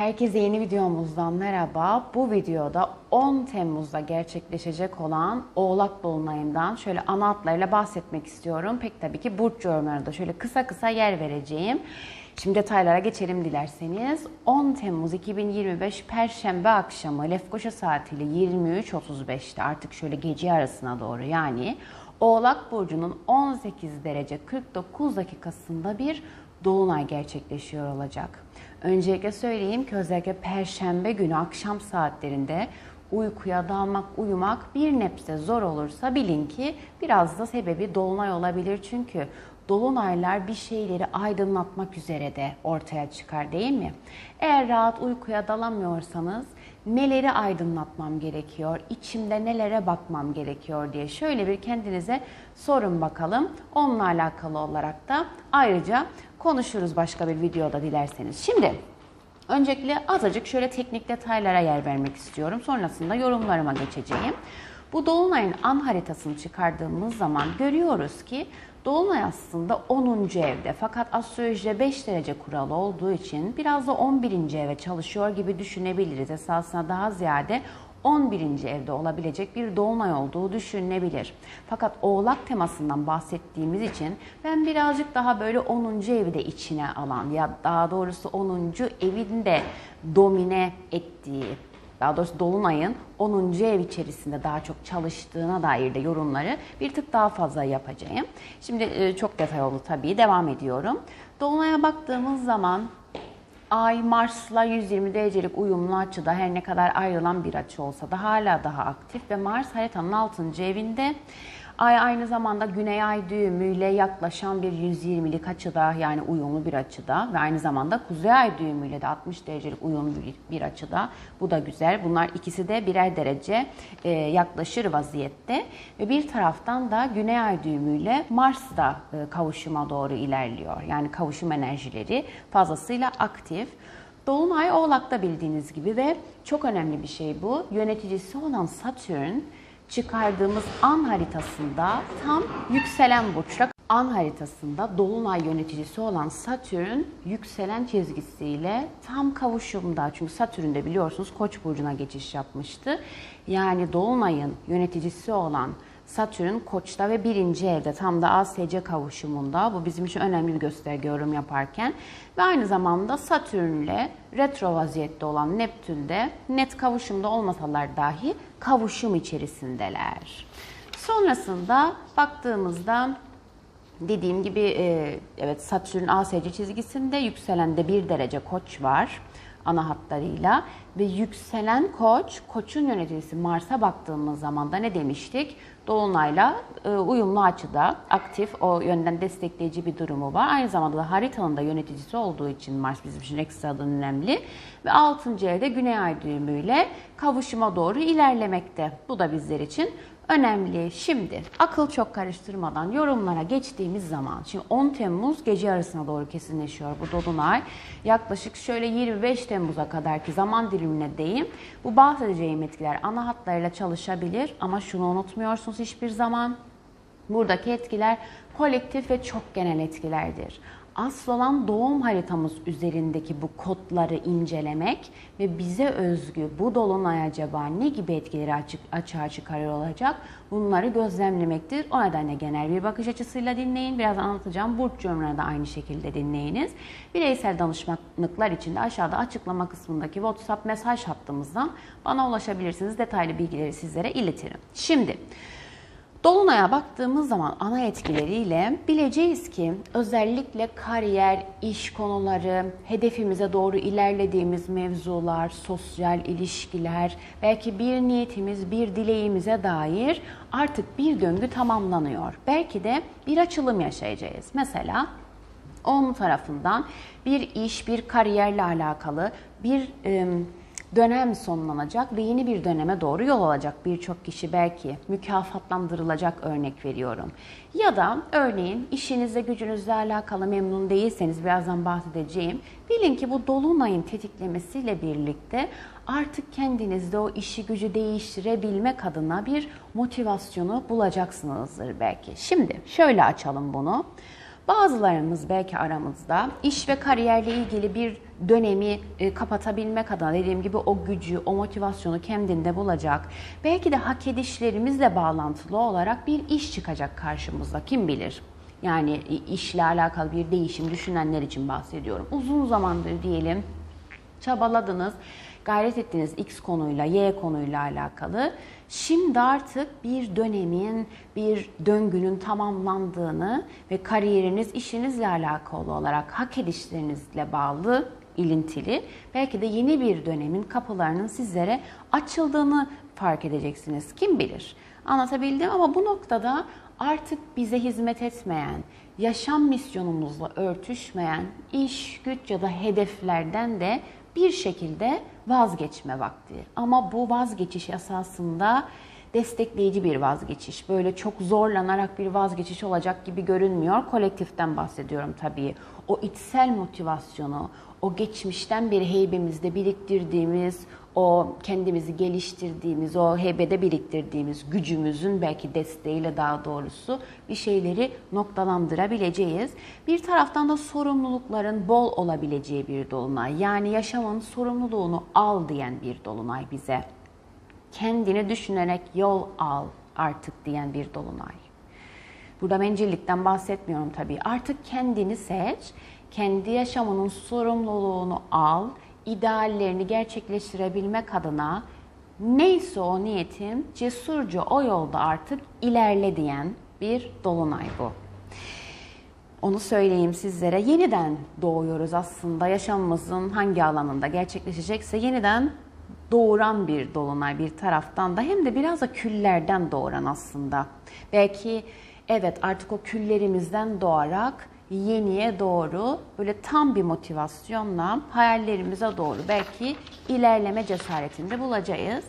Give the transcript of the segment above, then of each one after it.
Herkese yeni videomuzdan merhaba. Bu videoda 10 Temmuz'da gerçekleşecek olan Oğlak Dolunay'ından şöyle ana hatlarıyla bahsetmek istiyorum. Pek tabii ki burç yorumlarına da şöyle kısa kısa yer vereceğim. Şimdi detaylara geçelim dilerseniz. 10 Temmuz 2025 Perşembe akşamı Lefkoşa saatiyle 23.35'te artık şöyle gece arasına doğru yani Oğlak Burcu'nun 18 derece 49 dakikasında bir dolunay gerçekleşiyor olacak. Öncelikle söyleyeyim ki özellikle perşembe günü akşam saatlerinde uykuya dalmak, uyumak bir nebze zor olursa bilin ki biraz da sebebi dolunay olabilir. Çünkü dolunaylar bir şeyleri aydınlatmak üzere de ortaya çıkar değil mi? Eğer rahat uykuya dalamıyorsanız neleri aydınlatmam gerekiyor, içimde nelere bakmam gerekiyor diye şöyle bir kendinize sorun bakalım. Onunla alakalı olarak da ayrıca konuşuruz başka bir videoda dilerseniz. Şimdi öncelikle azıcık şöyle teknik detaylara yer vermek istiyorum. Sonrasında yorumlarıma geçeceğim. Bu Dolunay'ın an haritasını çıkardığımız zaman görüyoruz ki Dolunay aslında 10. evde fakat astrolojide 5 derece kuralı olduğu için biraz da 11. eve çalışıyor gibi düşünebiliriz. Esasında daha ziyade 11. evde olabilecek bir dolunay olduğu düşünülebilir. Fakat oğlak temasından bahsettiğimiz için ben birazcık daha böyle 10. evi de içine alan ya daha doğrusu 10. evin de domine ettiği daha doğrusu Dolunay'ın 10. ev içerisinde daha çok çalıştığına dair de yorumları bir tık daha fazla yapacağım. Şimdi e, çok detay oldu tabii. Devam ediyorum. Dolunay'a baktığımız zaman Ay Mars'la 120 derecelik uyumlu açıda her ne kadar ayrılan bir açı olsa da hala daha aktif ve Mars haritanın 6. evinde. Ay aynı zamanda Güney Ay düğümüyle yaklaşan bir 120'lik açıda yani uyumlu bir açıda ve aynı zamanda Kuzey Ay düğümüyle de 60 derecelik uyumlu bir, açıda. Bu da güzel. Bunlar ikisi de birer derece e, yaklaşır vaziyette ve bir taraftan da Güney Ay düğümüyle Mars da e, kavuşuma doğru ilerliyor. Yani kavuşum enerjileri fazlasıyla aktif. Dolunay Oğlak'ta bildiğiniz gibi ve çok önemli bir şey bu. Yöneticisi olan Satürn çıkardığımız an haritasında tam yükselen burçta an haritasında dolunay yöneticisi olan Satürn yükselen çizgisiyle tam kavuşumda. Çünkü Satürn de biliyorsunuz Koç burcuna geçiş yapmıştı. Yani dolunayın yöneticisi olan Satürn Koç'ta ve birinci evde tam da ASC kavuşumunda. Bu bizim için önemli bir gösterge yorum yaparken. Ve aynı zamanda Satürn ile retro vaziyette olan Neptün'de net kavuşumda olmasalar dahi kavuşum içerisindeler. Sonrasında baktığımızda dediğim gibi e, evet Satürn ASC çizgisinde yükselende bir derece koç var ana hatlarıyla ve yükselen koç, koçun yöneticisi Mars'a baktığımız zaman da ne demiştik? Dolunayla e, uyumlu açıda aktif o yönden destekleyici bir durumu var. Aynı zamanda da haritanın da yöneticisi olduğu için Mars bizim için ekstradan önemli. Ve 6. evde Güney Ay düğümüyle kavuşuma doğru ilerlemekte. Bu da bizler için önemli. Şimdi akıl çok karıştırmadan yorumlara geçtiğimiz zaman şimdi 10 Temmuz gece yarısına doğru kesinleşiyor bu dolunay. Yaklaşık şöyle 25 Temmuz'a kadarki zaman dilimine değin. Bu bahsedeceğim etkiler ana hatlarıyla çalışabilir ama şunu unutmuyorsunuz hiçbir zaman. Buradaki etkiler kolektif ve çok genel etkilerdir. Asıl olan doğum haritamız üzerindeki bu kodları incelemek ve bize özgü bu dolunay acaba ne gibi etkileri açık, açığa çıkarıyor olacak bunları gözlemlemektir. O nedenle genel bir bakış açısıyla dinleyin. Biraz anlatacağım. Burç yorumlarını da aynı şekilde dinleyiniz. Bireysel danışmanlıklar için de aşağıda açıklama kısmındaki WhatsApp mesaj hattımızdan bana ulaşabilirsiniz. Detaylı bilgileri sizlere iletirim. Şimdi Dolunay'a baktığımız zaman ana etkileriyle bileceğiz ki özellikle kariyer, iş konuları, hedefimize doğru ilerlediğimiz mevzular, sosyal ilişkiler, belki bir niyetimiz, bir dileğimize dair artık bir döngü tamamlanıyor. Belki de bir açılım yaşayacağız. Mesela onun tarafından bir iş, bir kariyerle alakalı bir dönem sonlanacak ve yeni bir döneme doğru yol alacak birçok kişi belki mükafatlandırılacak örnek veriyorum. Ya da örneğin işinizle gücünüzle alakalı memnun değilseniz birazdan bahsedeceğim. Bilin ki bu dolunayın tetiklemesiyle birlikte artık kendinizde o işi gücü değiştirebilmek adına bir motivasyonu bulacaksınızdır belki. Şimdi şöyle açalım bunu. Bazılarımız belki aramızda iş ve kariyerle ilgili bir dönemi e, kapatabilmek adına dediğim gibi o gücü, o motivasyonu kendinde bulacak. Belki de hak edişlerimizle bağlantılı olarak bir iş çıkacak karşımıza kim bilir. Yani işle alakalı bir değişim düşünenler için bahsediyorum. Uzun zamandır diyelim çabaladınız, gayret ettiğiniz X konuyla, Y konuyla alakalı. Şimdi artık bir dönemin, bir döngünün tamamlandığını ve kariyeriniz, işinizle alakalı olarak hak edişlerinizle bağlı ilintili belki de yeni bir dönemin kapılarının sizlere açıldığını fark edeceksiniz. Kim bilir? Anlatabildim ama bu noktada artık bize hizmet etmeyen, yaşam misyonumuzla örtüşmeyen iş, güç ya da hedeflerden de bir şekilde vazgeçme vakti. Ama bu vazgeçiş esasında destekleyici bir vazgeçiş. Böyle çok zorlanarak bir vazgeçiş olacak gibi görünmüyor. Kolektiften bahsediyorum tabii. O içsel motivasyonu, o geçmişten bir heybemizde biriktirdiğimiz, o kendimizi geliştirdiğimiz, o heybede biriktirdiğimiz gücümüzün belki desteğiyle daha doğrusu bir şeyleri noktalandırabileceğiz. Bir taraftan da sorumlulukların bol olabileceği bir dolunay. Yani yaşamın sorumluluğunu al diyen bir dolunay bize. Kendini düşünerek yol al artık diyen bir dolunay. Burada bencillikten bahsetmiyorum tabii. Artık kendini seç, kendi yaşamının sorumluluğunu al, ideallerini gerçekleştirebilmek adına neyse o niyetin cesurca o yolda artık ilerle diyen bir dolunay bu. Onu söyleyeyim sizlere. Yeniden doğuyoruz aslında. Yaşamımızın hangi alanında gerçekleşecekse yeniden doğuran bir dolunay bir taraftan da hem de biraz da küllerden doğuran aslında. Belki evet artık o küllerimizden doğarak yeniye doğru böyle tam bir motivasyonla hayallerimize doğru belki ilerleme cesaretinde bulacağız.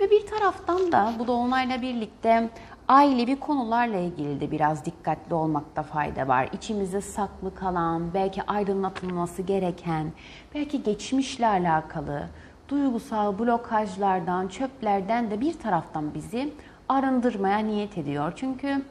Ve bir taraftan da bu dolunayla birlikte ailevi konularla ilgili de biraz dikkatli olmakta fayda var. İçimizde saklı kalan, belki aydınlatılması gereken, belki geçmişle alakalı duygusal blokajlardan, çöplerden de bir taraftan bizi arındırmaya niyet ediyor. Çünkü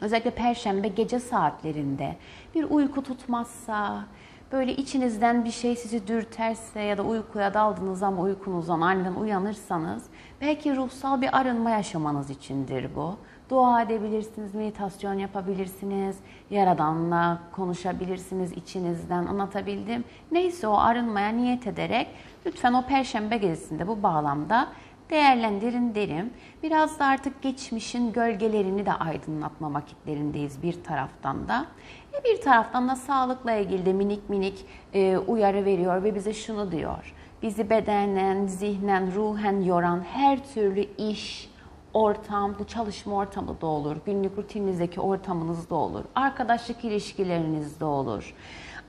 özellikle perşembe gece saatlerinde bir uyku tutmazsa, böyle içinizden bir şey sizi dürterse ya da uykuya daldınız ama uykunuzdan aniden uyanırsanız belki ruhsal bir arınma yaşamanız içindir bu. Dua edebilirsiniz, meditasyon yapabilirsiniz, Yaradan'la konuşabilirsiniz içinizden anlatabildim. Neyse o arınmaya niyet ederek lütfen o perşembe gecesinde bu bağlamda değerlendirin derim. Biraz da artık geçmişin gölgelerini de aydınlatma vakitlerindeyiz bir taraftan da. E bir taraftan da sağlıkla ilgili de minik minik e, uyarı veriyor ve bize şunu diyor. Bizi bedenen, zihnen, ruhen yoran her türlü iş, ortam, bu çalışma ortamı da olur, günlük rutininizdeki ortamınız da olur, arkadaşlık ilişkilerinizde olur.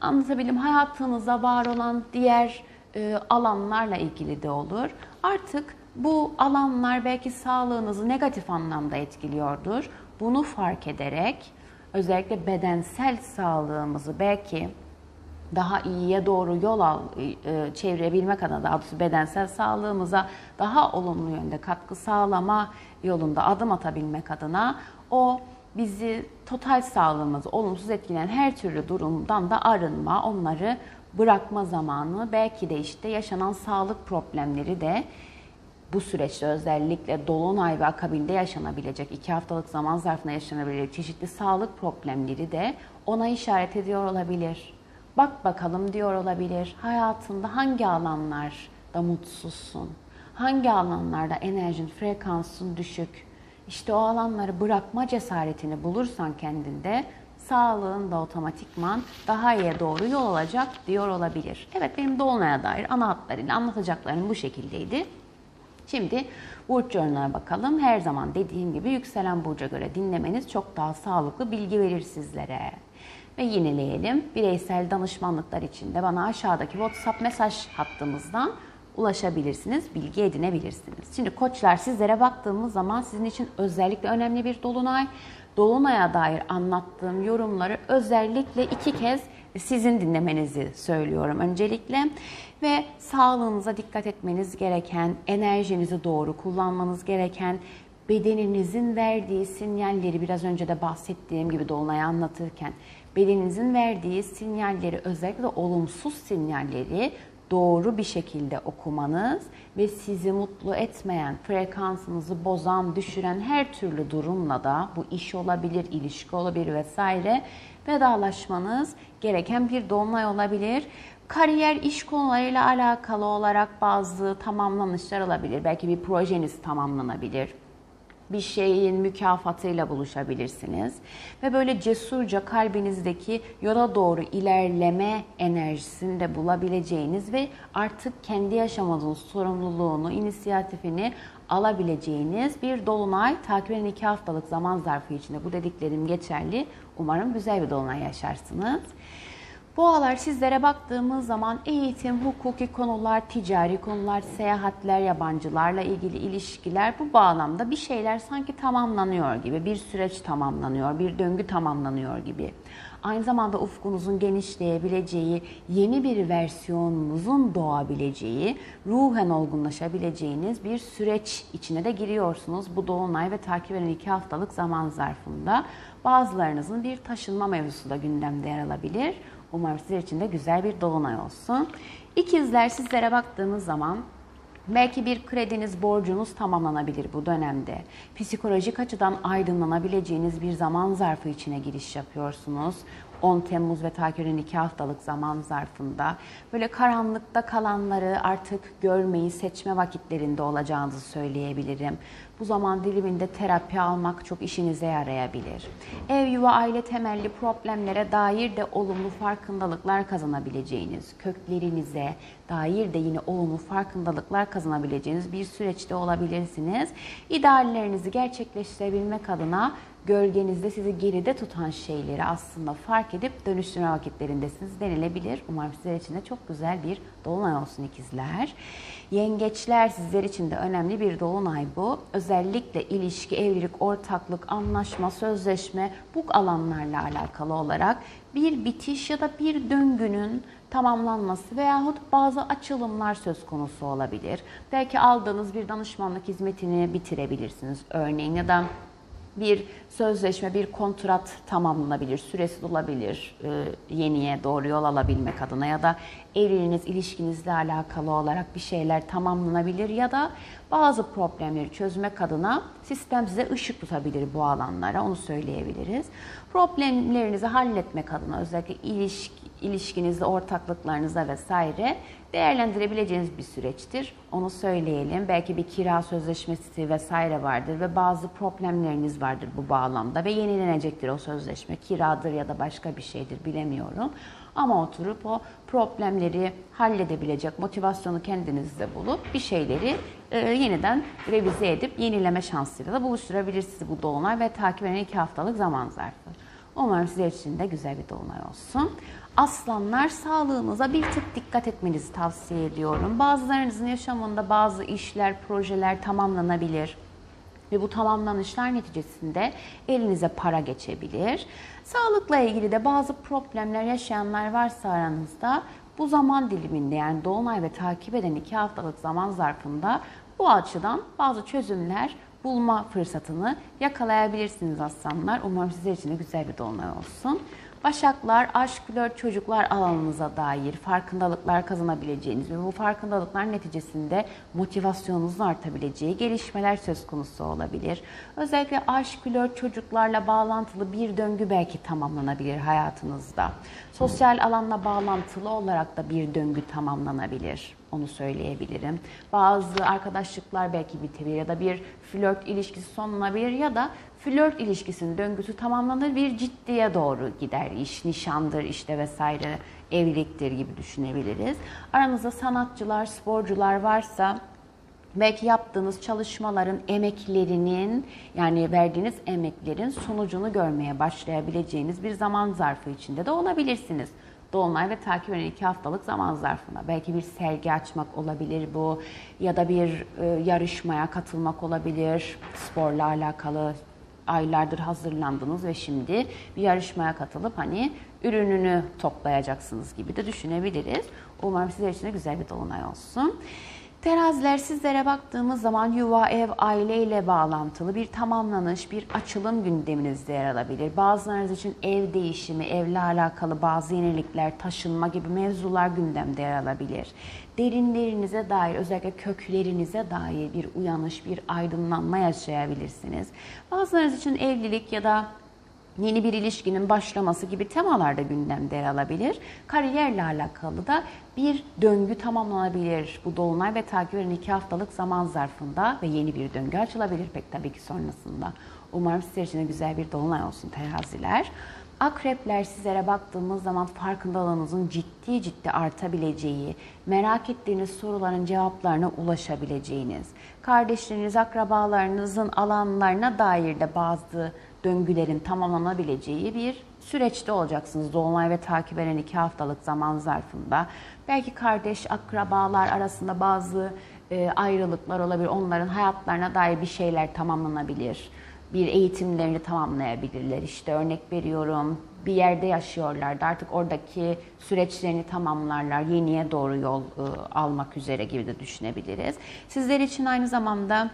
Anlatabildim hayatınızda var olan diğer e, alanlarla ilgili de olur. Artık bu alanlar belki sağlığınızı negatif anlamda etkiliyordur. Bunu fark ederek özellikle bedensel sağlığımızı belki daha iyiye doğru yol al, e, çevirebilmek adına daha bedensel sağlığımıza daha olumlu yönde katkı sağlama yolunda adım atabilmek adına o bizi total sağlığımızı olumsuz etkileyen her türlü durumdan da arınma, onları bırakma zamanı belki de işte yaşanan sağlık problemleri de bu süreçte özellikle dolunay ve akabinde yaşanabilecek, iki haftalık zaman zarfında yaşanabilecek çeşitli sağlık problemleri de ona işaret ediyor olabilir. Bak bakalım diyor olabilir. Hayatında hangi alanlarda mutsuzsun? Hangi alanlarda enerjin, frekansın düşük? İşte o alanları bırakma cesaretini bulursan kendinde sağlığın da otomatikman daha iyiye doğru yol alacak diyor olabilir. Evet benim Dolunay'a dair ana hatlarıyla anlatacaklarım bu şekildeydi. Şimdi burç yorumlarına bakalım. Her zaman dediğim gibi yükselen burca göre dinlemeniz çok daha sağlıklı bilgi verir sizlere. Ve yineleyelim. Bireysel danışmanlıklar için de bana aşağıdaki WhatsApp mesaj hattımızdan ulaşabilirsiniz, bilgi edinebilirsiniz. Şimdi koçlar sizlere baktığımız zaman sizin için özellikle önemli bir dolunay. Dolunay'a dair anlattığım yorumları özellikle iki kez sizin dinlemenizi söylüyorum öncelikle. Ve sağlığınıza dikkat etmeniz gereken, enerjinizi doğru kullanmanız gereken, bedeninizin verdiği sinyalleri biraz önce de bahsettiğim gibi Dolunay'ı anlatırken bedeninizin verdiği sinyalleri özellikle olumsuz sinyalleri doğru bir şekilde okumanız ve sizi mutlu etmeyen, frekansınızı bozan, düşüren her türlü durumla da bu iş olabilir, ilişki olabilir vesaire vedalaşmanız gereken bir dolunay olabilir. Kariyer, iş konularıyla alakalı olarak bazı tamamlanışlar olabilir. Belki bir projeniz tamamlanabilir bir şeyin mükafatıyla buluşabilirsiniz. Ve böyle cesurca kalbinizdeki yola doğru ilerleme enerjisini de bulabileceğiniz ve artık kendi yaşamanızın sorumluluğunu, inisiyatifini alabileceğiniz bir dolunay takip eden iki haftalık zaman zarfı içinde bu dediklerim geçerli. Umarım güzel bir dolunay yaşarsınız. Boğalar sizlere baktığımız zaman eğitim, hukuki konular, ticari konular, seyahatler, yabancılarla ilgili ilişkiler bu bağlamda bir şeyler sanki tamamlanıyor gibi, bir süreç tamamlanıyor, bir döngü tamamlanıyor gibi. Aynı zamanda ufkunuzun genişleyebileceği, yeni bir versiyonunuzun doğabileceği, ruhen olgunlaşabileceğiniz bir süreç içine de giriyorsunuz. Bu dolunay ve takip eden iki haftalık zaman zarfında bazılarınızın bir taşınma mevzusu da gündemde yer alabilir. Umarım sizler için de güzel bir dolunay olsun. İkizler sizlere baktığımız zaman Belki bir krediniz, borcunuz tamamlanabilir bu dönemde. Psikolojik açıdan aydınlanabileceğiniz bir zaman zarfı içine giriş yapıyorsunuz. 10 Temmuz ve takip eden 2 haftalık zaman zarfında böyle karanlıkta kalanları artık görmeyi seçme vakitlerinde olacağınızı söyleyebilirim. Bu zaman diliminde terapi almak çok işinize yarayabilir. Ev, yuva, aile temelli problemlere dair de olumlu farkındalıklar kazanabileceğiniz, köklerinize dair de yine olumlu farkındalıklar kazanabileceğiniz bir süreçte olabilirsiniz. İdeallerinizi gerçekleştirebilmek adına gölgenizde sizi geride tutan şeyleri aslında fark edip dönüştürme vakitlerindesiniz denilebilir. Umarım sizler için de çok güzel bir dolunay olsun ikizler. Yengeçler sizler için de önemli bir dolunay bu. Özellikle ilişki, evlilik, ortaklık, anlaşma, sözleşme bu alanlarla alakalı olarak bir bitiş ya da bir döngünün tamamlanması veyahut bazı açılımlar söz konusu olabilir. Belki aldığınız bir danışmanlık hizmetini bitirebilirsiniz örneğin ya da bir sözleşme, bir kontrat tamamlanabilir, süresi dolabilir e, yeniye doğru yol alabilmek adına ya da evliliğiniz, ilişkinizle alakalı olarak bir şeyler tamamlanabilir ya da bazı problemleri çözmek adına sistem size ışık tutabilir bu alanlara, onu söyleyebiliriz. Problemlerinizi halletmek adına özellikle ilişki, ilişkinizde, ortaklıklarınızda vesaire değerlendirebileceğiniz bir süreçtir. Onu söyleyelim. Belki bir kira sözleşmesi vesaire vardır ve bazı problemleriniz vardır bu bağlamda ve yenilenecektir o sözleşme. Kiradır ya da başka bir şeydir bilemiyorum. Ama oturup o problemleri halledebilecek motivasyonu kendinizde bulup bir şeyleri e, yeniden revize edip yenileme şansıyla da buluşturabilirsiniz bu dolunay ve takip eden iki haftalık zaman zarfı. Umarım sizler için de güzel bir dolunay olsun. Aslanlar sağlığınıza bir tık dikkat etmenizi tavsiye ediyorum. Bazılarınızın yaşamında bazı işler, projeler tamamlanabilir ve bu tamamlanışlar neticesinde elinize para geçebilir. Sağlıkla ilgili de bazı problemler yaşayanlar varsa aranızda bu zaman diliminde yani dolunay ve takip eden iki haftalık zaman zarfında bu açıdan bazı çözümler bulma fırsatını yakalayabilirsiniz aslanlar. Umarım sizler için de güzel bir dolunay olsun. Başaklar, aşk, flört, çocuklar alanınıza dair farkındalıklar kazanabileceğiniz ve bu farkındalıklar neticesinde motivasyonunuzun artabileceği gelişmeler söz konusu olabilir. Özellikle aşk, flört, çocuklarla bağlantılı bir döngü belki tamamlanabilir hayatınızda. Sosyal alanla bağlantılı olarak da bir döngü tamamlanabilir. Onu söyleyebilirim. Bazı arkadaşlıklar belki bitebilir ya da bir flört ilişkisi sonlanabilir ya da flört ilişkisinin döngüsü tamamlanır bir ciddiye doğru gider. İş, nişandır işte vesaire, evliliktir gibi düşünebiliriz. Aranızda sanatçılar, sporcular varsa belki yaptığınız çalışmaların emeklerinin yani verdiğiniz emeklerin sonucunu görmeye başlayabileceğiniz bir zaman zarfı içinde de olabilirsiniz. Dolunay ve takip eden iki haftalık zaman zarfında. Belki bir sergi açmak olabilir bu ya da bir e, yarışmaya katılmak olabilir. Sporla alakalı aylardır hazırlandınız ve şimdi bir yarışmaya katılıp hani ürününü toplayacaksınız gibi de düşünebiliriz. Umarım sizler için de güzel bir dolunay olsun. Teraziler sizlere baktığımız zaman yuva, ev, aile ile bağlantılı bir tamamlanış, bir açılım gündeminizde yer alabilir. Bazılarınız için ev değişimi, evle alakalı bazı yenilikler, taşınma gibi mevzular gündemde yer alabilir. Derinlerinize dair, özellikle köklerinize dair bir uyanış, bir aydınlanma yaşayabilirsiniz. Bazılarınız için evlilik ya da yeni bir ilişkinin başlaması gibi temalar da gündemde yer alabilir. Kariyerle alakalı da bir döngü tamamlanabilir. Bu dolunay ve takip eden iki haftalık zaman zarfında ve yeni bir döngü açılabilir pek tabii ki sonrasında. Umarım sizler için de güzel bir dolunay olsun teraziler. Akrepler sizlere baktığımız zaman farkındalığınızın ciddi ciddi artabileceği, merak ettiğiniz soruların cevaplarına ulaşabileceğiniz, kardeşleriniz, akrabalarınızın alanlarına dair de bazı döngülerin tamamlanabileceği bir süreçte olacaksınız. Dolunay ve takip eden iki haftalık zaman zarfında. Belki kardeş, akrabalar arasında bazı e, ayrılıklar olabilir. Onların hayatlarına dair bir şeyler tamamlanabilir. Bir eğitimlerini tamamlayabilirler. İşte örnek veriyorum bir yerde yaşıyorlardı. Artık oradaki süreçlerini tamamlarlar. Yeniye doğru yol e, almak üzere gibi de düşünebiliriz. Sizler için aynı zamanda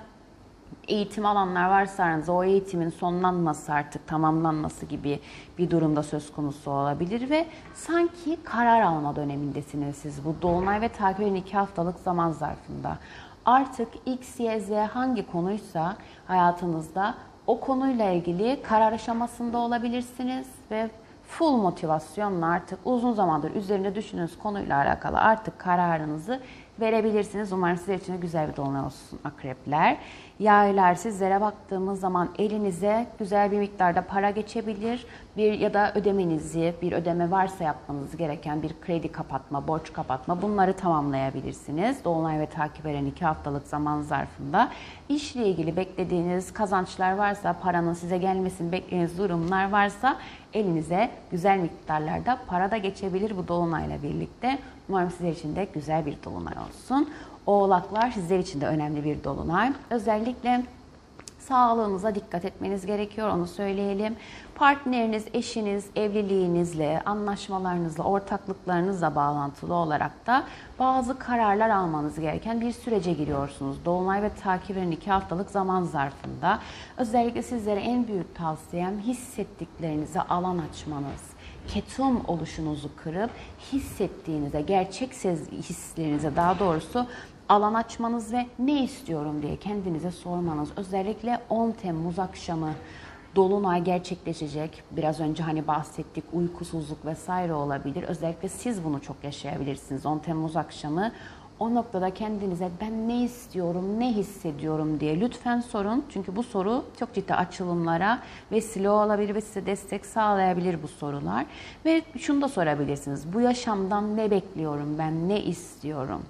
eğitim alanlar varsa aranızda o eğitimin sonlanması artık tamamlanması gibi bir durumda söz konusu olabilir ve sanki karar alma dönemindesiniz siz bu dolunay ve takip iki haftalık zaman zarfında. Artık X, Y, Z hangi konuysa hayatınızda o konuyla ilgili karar aşamasında olabilirsiniz ve full motivasyonla artık uzun zamandır üzerinde düşündüğünüz konuyla alakalı artık kararınızı verebilirsiniz. Umarım sizler için de güzel bir dolunay olsun akrepler. Yaylar sizlere baktığımız zaman elinize güzel bir miktarda para geçebilir. Bir ya da ödemenizi, bir ödeme varsa yapmanız gereken bir kredi kapatma, borç kapatma bunları tamamlayabilirsiniz. Dolunay ve takip eden iki haftalık zaman zarfında işle ilgili beklediğiniz kazançlar varsa, paranın size gelmesini beklediğiniz durumlar varsa elinize güzel miktarlarda para da geçebilir bu dolunayla birlikte. Umarım sizler için de güzel bir dolunay olsun. Oğlaklar sizler için de önemli bir dolunay. Özellikle sağlığınıza dikkat etmeniz gerekiyor onu söyleyelim. Partneriniz, eşiniz, evliliğinizle, anlaşmalarınızla, ortaklıklarınızla bağlantılı olarak da bazı kararlar almanız gereken bir sürece giriyorsunuz. Dolunay ve takip eden iki haftalık zaman zarfında. Özellikle sizlere en büyük tavsiyem hissettiklerinize alan açmanız ketum oluşunuzu kırıp hissettiğinize, gerçek hislerinize daha doğrusu alan açmanız ve ne istiyorum diye kendinize sormanız. Özellikle 10 Temmuz akşamı Dolunay gerçekleşecek. Biraz önce hani bahsettik uykusuzluk vesaire olabilir. Özellikle siz bunu çok yaşayabilirsiniz. 10 Temmuz akşamı o noktada kendinize ben ne istiyorum, ne hissediyorum diye lütfen sorun. Çünkü bu soru çok ciddi açılımlara vesile olabilir ve size destek sağlayabilir bu sorular. Ve şunu da sorabilirsiniz. Bu yaşamdan ne bekliyorum ben, ne istiyorum?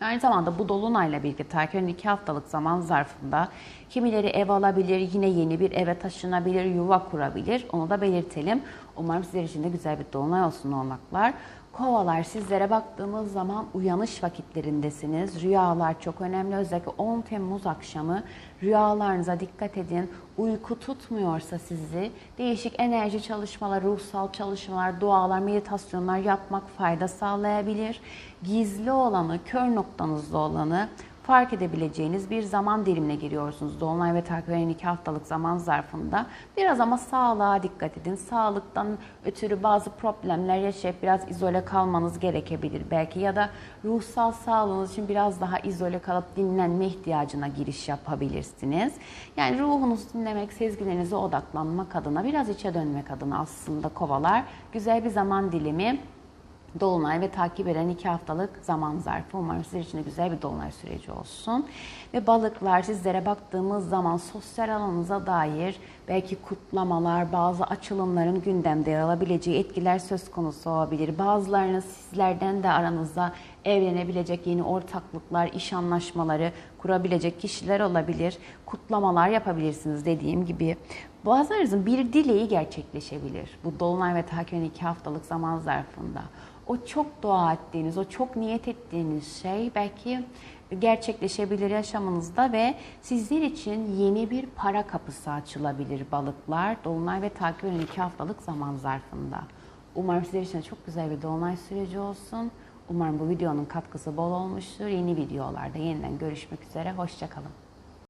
Aynı zamanda bu dolunayla birlikte takip iki haftalık zaman zarfında kimileri ev alabilir, yine yeni bir eve taşınabilir, yuva kurabilir. Onu da belirtelim. Umarım sizler için de güzel bir dolunay olsun olmaklar. Kovalar sizlere baktığımız zaman uyanış vakitlerindesiniz. Rüyalar çok önemli. Özellikle 10 Temmuz akşamı rüyalarınıza dikkat edin. Uyku tutmuyorsa sizi değişik enerji çalışmalar, ruhsal çalışmalar, dualar, meditasyonlar yapmak fayda sağlayabilir. Gizli olanı, kör noktanızda olanı fark edebileceğiniz bir zaman dilimine giriyorsunuz. Dolunay ve takip eden iki haftalık zaman zarfında. Biraz ama sağlığa dikkat edin. Sağlıktan ötürü bazı problemler yaşayıp biraz izole kalmanız gerekebilir belki. Ya da ruhsal sağlığınız için biraz daha izole kalıp dinlenme ihtiyacına giriş yapabilirsiniz. Yani ruhunuzu dinlemek, sezgilerinize odaklanmak adına, biraz içe dönmek adına aslında kovalar güzel bir zaman dilimi. Dolunay ve takip eden iki haftalık zaman zarfı. Umarım sizler için de güzel bir dolunay süreci olsun. Ve balıklar sizlere baktığımız zaman sosyal alanınıza dair belki kutlamalar, bazı açılımların gündemde yer alabileceği etkiler söz konusu olabilir. Bazılarınız sizlerden de aranızda evlenebilecek yeni ortaklıklar, iş anlaşmaları kurabilecek kişiler olabilir. Kutlamalar yapabilirsiniz dediğim gibi. Bazılarınızın bir dileği gerçekleşebilir. Bu dolunay ve takip eden iki haftalık zaman zarfında o çok dua ettiğiniz, o çok niyet ettiğiniz şey belki gerçekleşebilir yaşamınızda ve sizler için yeni bir para kapısı açılabilir balıklar. Dolunay ve takip eden iki haftalık zaman zarfında. Umarım sizler için çok güzel bir dolunay süreci olsun. Umarım bu videonun katkısı bol olmuştur. Yeni videolarda yeniden görüşmek üzere. Hoşçakalın.